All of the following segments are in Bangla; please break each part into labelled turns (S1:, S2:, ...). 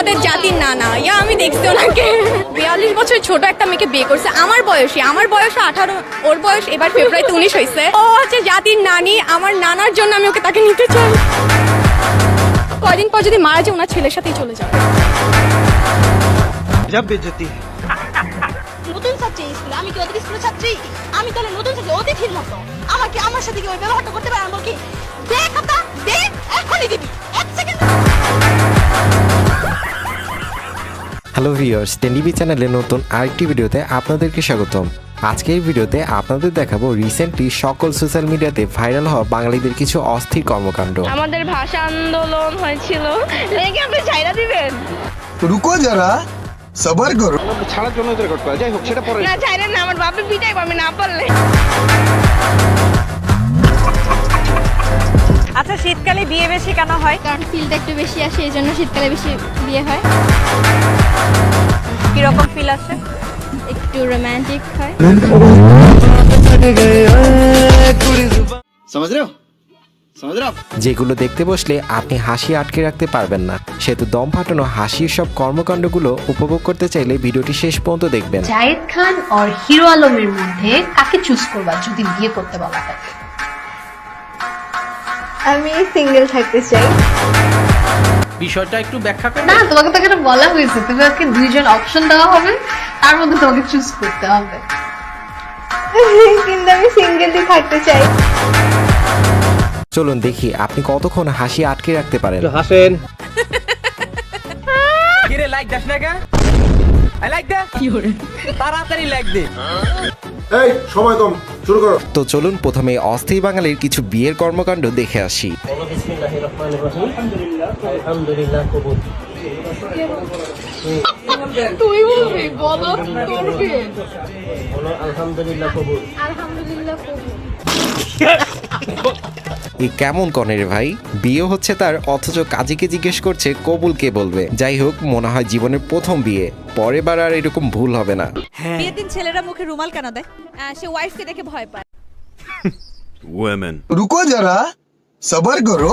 S1: আমাদের জাতির না না ইয়া আমি দেখছি ওনাকে। বিয়াল্লিশ বছর ছোট একটা মেয়েকে বিয়ে করছে। আমার বয়সে আমার বয়স আঠারো ওর বয়স এবার ফেব্রুয়ারিতে উনিশ হয়েছে ও হচ্ছে জাতির নানি আমার নানার জন্য আমি ওকে তাকে নিতে চাই। কদিন পর যদি মারা যায় ওনার ছেলের সাথেই চলে যাবে।
S2: নতুন ছাত্রী স্কুলে আমি কি ওদের স্কুলের ছাত্রী? আমি তাহলে নতুন ছাত্রী অতিথির মতো। আমাকে আমার সাথে কি ওই ব্যবহারটা করতে পারে? আমি বলকি দেখ দেখ এখনই দিবি। এক সেকেন্ড।
S3: হ্যালো ভিউয়ার্স টেনডিবি চ্যানেলের নতুন আরেকটি ভিডিওতে আপনাদেরকে স্বাগতম। আজকের ভিডিওতে আপনাদের দেখাবো রিসেন্টলি সকল সোশ্যাল মিডিয়াতে ভাইরাল হওয়া বাঙালিদের কিছু অস্থির কর্মকাণ্ড।
S4: আমাদের ভাষা আন্দোলন হয়েছিল। লেগে আপনি ছাইরা দিবেন।
S5: রুকো যারা সবার করো।
S6: ছাড়ার জন্য রেকর্ড করা যাই হোক সেটা পরে।
S4: না ছাইরা না আমার বাপে পিটাই আমি না পারলে।
S7: আচ্ছা শীতকালে বিয়ে বেশি কেন হয়?
S1: কারণ ফিলটা একটু বেশি আসে এই জন্য শীতকালে বেশি বিয়ে হয়।
S7: কীরকম ফিল আসে?
S1: একটু রোমান্টিক হয়।
S3: যেগুলো দেখতে বসলে আপনি হাসি আটকে রাখতে পারবেন না। সেহেতু দম ফাটানো হাসির সব কর্মকাণ্ডগুলো উপভোগ করতে চাইলে ভিডিওটি শেষ পর্যন্ত দেখবেন।
S8: জায়েদ খান আর হিরো আলমের মধ্যে কাকে চুজ করবা যদি বিয়ে করতে বলা হয়?
S1: আমি সিঙ্গেল থাকতে চাই।
S9: বিষয়টা একটু ব্যাখ্যা করে।
S8: না তোমাকে তো এখানে বলা হয়েছে। তোমাকে দুইজন অপশন দেওয়া হবে তার মধ্যে তোমাকে চুজ করতে হবে।
S1: কিন্তু আমি সিঙ্গেলই থাকতে চাই।
S3: চলুন দেখি আপনি কতক্ষণ হাসি আটকে রাখতে পারেন?
S6: হাসেন। কিরে লাইক দাস না কে আই লাইক দে কি করে? তাড়াতাড়ি লাইক দে।
S5: এই সময় কম শুরু করো।
S3: তো চলুন প্রথমে অস্থায়ী বাঙালির কিছু বিয়ের কর্মকাণ্ড দেখে আসি।
S2: তুই বলবি বলো তোর বিয়ে
S3: এ কেমন কনে রে ভাই বিয়ে হচ্ছে তার অথচ কাজীকে জিজ্ঞেস করছে কবুল কে বলবে যাই হোক মনে হয় জীবনের প্রথম বিয়ে পরের বার আর এরকম ভুল হবে না
S7: বিয়ের দিন ছেলেরা মুখে রুমাল কেন দেয়
S1: সে ওয়াইফকে দেখে ভয় পায়
S5: रुको जरा सबर करो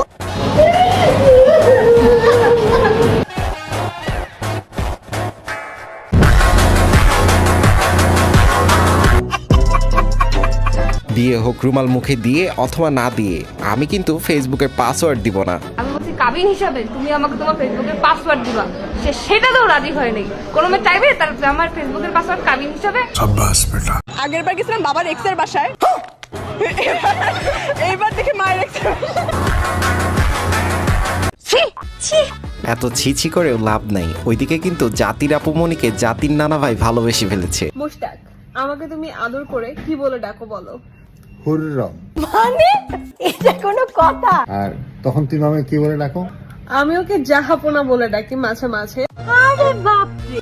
S3: দিয়ে হোক রুমাল মুখে দিয়ে অথবা না দিয়ে আমি কিন্তু ফেসবুকে পাসওয়ার্ড দিব না।
S4: আমি বলছি কাবিন হিসাবে তুমি আমাকে তোমার ফেসবুকে পাসওয়ার্ড দিবা। সে সেটা তো রাজি হয় নাই। কোনো মেয়ে চাইবে? তার আমার ফেসবুকের পাসওয়ার্ড কাবিন হিসাবে?
S7: আগের বার গেছিলাম বাবার এক্সের বাসায়। এইবার দেখে মায়ের এক্স ছি ছি।
S3: এত ছিছি করে লাভ নাই। ওইদিকে কিন্তু জাতির আপুমনিকে জাতির নানা ভাই ভালোবেসে ফেলেছে।
S4: মোস্তাক আমাকে তুমি আদর করে কি বলে ডাকো বলো।
S10: হুররম।
S2: মানে? এটা কোনো কথা?
S10: আর তখন তুমি আমাকে কি বলে ডাকো?
S4: আমি ওকে জাহাপনা বলে ডাকি মাঝে মাঝে।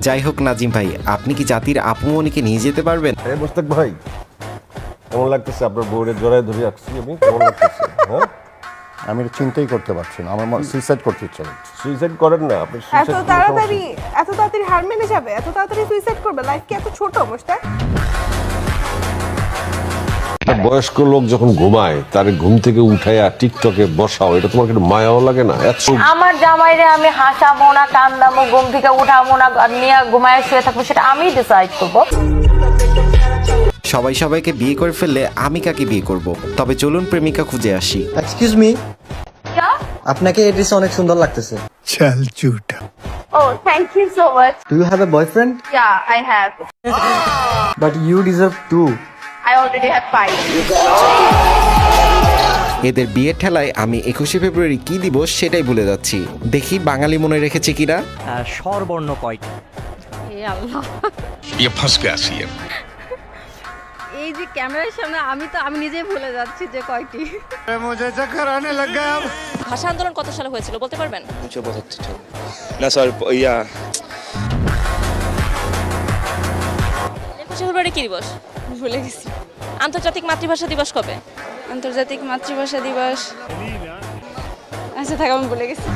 S3: যাই হোক নাজিম ভাই আপনি কি জাতির আপুমনিকে নিয়ে যেতে পারবেন?
S11: এই মোস্তাক ভাই কেমন লাগতেছে আপনার বউরের জড়ায় ধরে রাখছি আমি? কেমন লাগতেছে? হ্যাঁ?
S10: আমি এটা চিন্তাই করতে পারছি না। আমার সুইসাইড করতে ইচ্ছা করছে।
S11: সুইসাইড করেন না আপনি
S7: এত তাড়াতাড়ি এত তাড়াতাড়ি হার মেনে যাবে? এত তাড়াতাড়ি সুইসাইড করবে? লাইফ কি এত ছোট মোস্তাক?
S11: একটা মানে বয়স্ক লোক যখন ঘুমায় তার ঘুম থেকে উঠাইয়া টিকটকে বসাও এটা তোমার কিন্তু মায়াও লাগে না?
S4: আমার জামাইরে আমি হাসাবো না কান্দামো ঘুম থেকে উঠাবো না নিয়ে ঘুমায় শুয়ে থাকব সেটা আমি ডিসাইড করব।
S3: সবাই সবাইকে বিয়ে করে ফেললে আমি কাকে বিয়ে করব? তবে চলুন প্রেমিকা খুঁজে আসি।
S9: এক্সকিউজ মি আপনাকে এই ড্রেস অনেক সুন্দর লাগতেছে।
S5: চাল চুটা।
S4: ও thank you so much
S9: do you have a boyfriend
S4: yeah I have
S9: but you deserve to
S4: I already have five
S3: এদের বিয়ের ঠেলায় আমি একুশে ফেব্রুয়ারি কি দিব সেটাই ভুলে যাচ্ছি দেখি বাঙালি মনে রেখেছে কিনা
S9: স্বরবর্ণ কয়টা
S4: এই যে ক্যামেরার সামনে আমি তো আমি নিজেই ভুলে যাচ্ছি যে কয়টি
S5: मुझे चक्कर आने लग गया अब
S7: ভাষা আন্দোলন কত সালে হয়েছিল বলতে পারবেন
S6: না সরি ইয়া
S7: একুশে ফেব্রুয়ারি কি দিবস ভুলে গেছি আন্তর্জাতিক মাতৃভাষা দিবস কবে? আন্তর্জাতিক মাতৃভাষা দিবস। আচ্ছা থাক আমি বলে গেছি।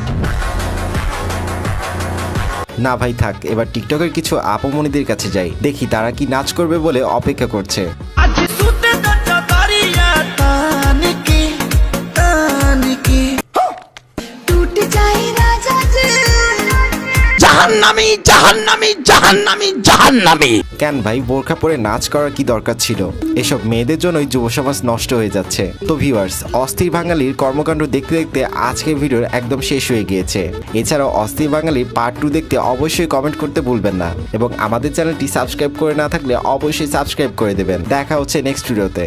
S3: না ভাই থাক এবার টিকটকের কিছু আপমনিদের কাছে যাই। দেখি তারা কি নাচ করবে বলে অপেক্ষা করছে।
S6: জাহান্নামি জাহান্নামি জাহান্নামি জাহান্নামি।
S3: কেন ভাই, বোরখা পরে নাচ করার কি দরকার ছিল? এসব মেয়েদের জন্যই যুব সমাজ নষ্ট হয়ে যাচ্ছে। তো ভিউয়ার্স অস্থির বাঙালির কর্মকাণ্ড দেখতে দেখতে আজকের ভিডিওর একদম শেষ হয়ে গিয়েছে। এছাড়াও অস্থির বাঙালি পার্ট টু দেখতে অবশ্যই কমেন্ট করতে ভুলবেন না। এবং আমাদের চ্যানেলটি সাবস্ক্রাইব করে না থাকলে অবশ্যই সাবস্ক্রাইব করে দেবেন। দেখা হচ্ছে নেক্সট ভিডিওতে